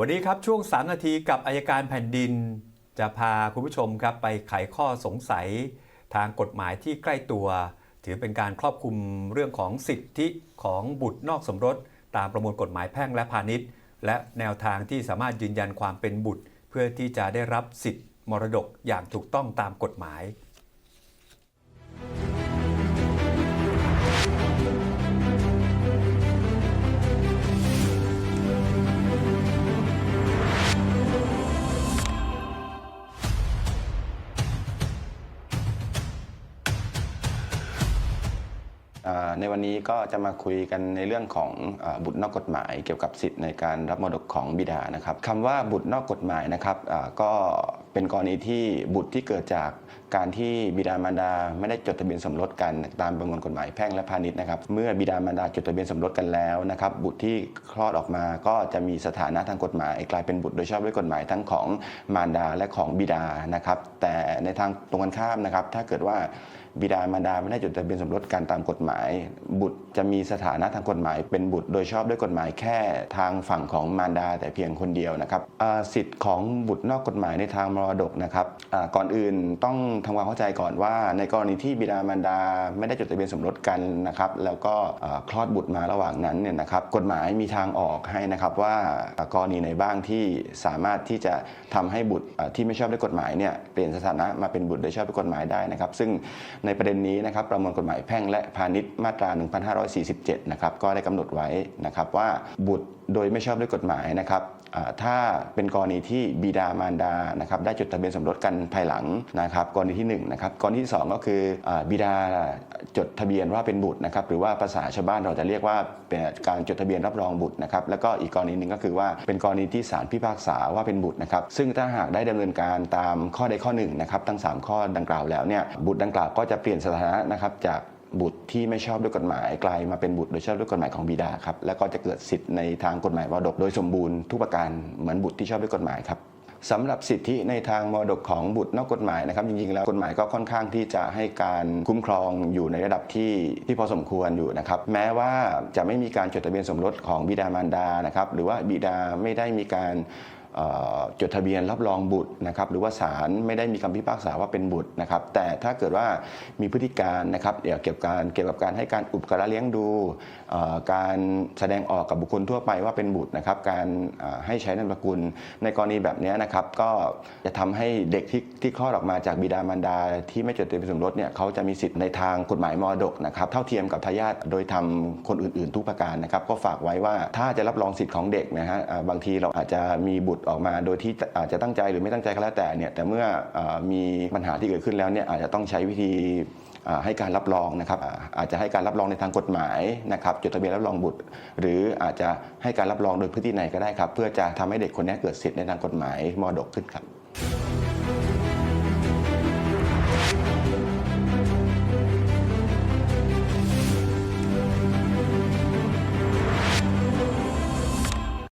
วันนี้ครับช่วง 3 นาทีกับอายการแผ่นดิน จะพาคุณผู้ชมครับไปไขข้อสงสัย ทางกฎหมายที่ใกล้ตัว ถือเป็นการครอบคลุมเรื่องของสิทธิของบุตรนอกสมรส ตามประมวลกฎหมายแพ่งและพาณิชย์ และแนวทางที่สามารถยืนยันความเป็นบุตร เพื่อที่จะได้รับสิทธิมรดกอย่างถูกต้องตามกฎหมาย ในวันนี้ก็จะมาคุยกันในเรื่องของอบุตรนอกกฎหมาย เกี่ยวกับสิทธิ์ในการรับมรดกของบิดานะครับคำว่าบุตรนอกกฎหมายนะครับก็ เป็นกรณีที่บุตรที่เกิดจากการที่บิดามารดาไม่ได้จดทะเบียนสมรสกันตามประมวลกฎหมายแพ่งและพาณิชย์นะครับ เมื่อบิดามารดาจดทะเบียนสมรสกันแล้วนะครับ บุตรที่คลอดออกมาก็จะมีสถานะทางกฎหมาย กลายเป็นบุตรโดยชอบด้วยกฎหมายทั้งของมารดาและของบิดานะครับ แต่ในทางตรงกันข้ามนะครับ ถ้าเกิดว่าบิดามารดาไม่ได้จดทะเบียนสมรสกันตามกฎหมาย บุตรจะมีสถานะทางกฎหมาย เป็นบุตรโดยชอบด้วยกฎหมายแค่ทางฝั่งของมารดาแต่เพียงคนเดียวนะครับสิทธิ์ของบุตรนอกกฎหมายในทางมรดกนะครับอ่าก่อนอื่นต้องทำความเข้าใจก่อนว่า ในกรณีที่บิดามารดาไม่ได้จดทะเบียนสมรสกันนะครับ แล้วก็คลอดบุตรมาระหว่างนั้นเนี่ยนะครับ กฎหมายมีทางออกให้นะครับว่ากรณีไหนบ้างที่สามารถที่จะทำให้บุตรที่ไม่ชอบด้วยกฎหมายเนี่ยเปลี่ยนสถานะมาเป็นบุตรโดยชอบด้วยกฎหมายได้นะครับ ซึ่งในประเด็นนี้นะครับประมวลกฎหมายแพ่งและพาณิชย์มาตรา 1547 นะครับก็ได้กำหนดไว้นะครับว่าบุตร โดยไม่ชอบด้วยกฎหมายนะครับถ้าเป็นกรณีที่บิดามารดานะครับได้จดทะเบียนสมรสกันภายหลังนะครับกรณีที่หนึ่งนะครับกรณีที่สองก็คืออบิดาจดทะเบียนว่าเป็นบุตรนะครับหรือว่าภาษาชาวบ้านเราจะเรียกว่าเป็นการจดทะเบียนรับรองบุตรนะครับแล้วก็อีกกรณีหนึ่งก็คือว่าเป็นกรณีที่ศาลพิพากษาว่าเป็นบุตรนะครับซึ่งถ้าหากได้ดำเนินการตามข้อใดข้อหนึ่งนะครับทั้งสามข้อดังกล่าวแล้วเนี่ยบุตรดังกล่าวก็จะเปลี่ยนสถานะนะครับจาก บุตรที่ไม่ชอบด้วยกฎหมายกลายมาเป็นบุตรโดยชอบด้วยกฎหมายของบิดาครับแล้วก็จะเกิดสิทธิ์ในทางกฎหมายมรดกโดยสมบูรณ์ทุกประการเหมือนบุตรที่ชอบด้วยกฎหมายครับสำหรับสิทธิในทางมรดกของบุตรนอกกฎหมายนะครับจริงๆแล้วกฎหมายก็ค่อนข้างที่จะให้การคุ้มครองอยู่ในระดับที่ที่พอสมควรอยู่นะครับแม้ว่าจะไม่มีการจดทะเบียนสมรสของบิดามารดานะครับหรือว่าบิดาไม่ได้มีการ จดทะเบียนรับรองบุตรนะครับหรือว่าศาลไม่ได้มีคำพิพากษาว่าเป็นบุตรนะครับแต่ถ้าเกิดว่ามีพฤติการนะครับเกี่ยวกับการเกี่ยวกับการให้การอุปการะเลี้ยงดู การแสดงออกกับบุคคลทั่วไปว่าเป็นบุตรนะครับการให้ใช้นามสกุลในกรณีแบบนี้นะครับก็จะทำให้เด็กที่ที่คลอดออกมาจากบิดามารดา ที่ไม่จดทะเบียนสมรสเนี่ยเขาจะมีสิทธิ์ในทางกฎหมายมรดกนะครับเท่าเทียมกับทายาทโดยทำคนอื่น ๆ ทุกประการนะครับก็ฝากไว้ว่าถ้าจะรับรองสิทธิ์ของเด็กนะฮะบางทีเราอาจจะมีบุตรออกมาโดยที่อาจจะตั้งใจหรือไม่ตั้งใจก็แล้วแต่เนี่ยแต่เมื่ออมีปัญหาที่เกิดขึ้นแล้วเนี่ยอาจจะต้องใช้วิธีให้การรับรองนะครับอาจจะให้การรับรองในทางกฎหมายนะครับจดทะเบียนรับรองบุตร หรืออาจจะให้การรับรองโดยพื้นที่ไหนก็ได้ครับ เพื่อจะทำให้เด็กคนนี้เกิดสิทธิ์ในทางกฎหมายมรดกขึ้นครับ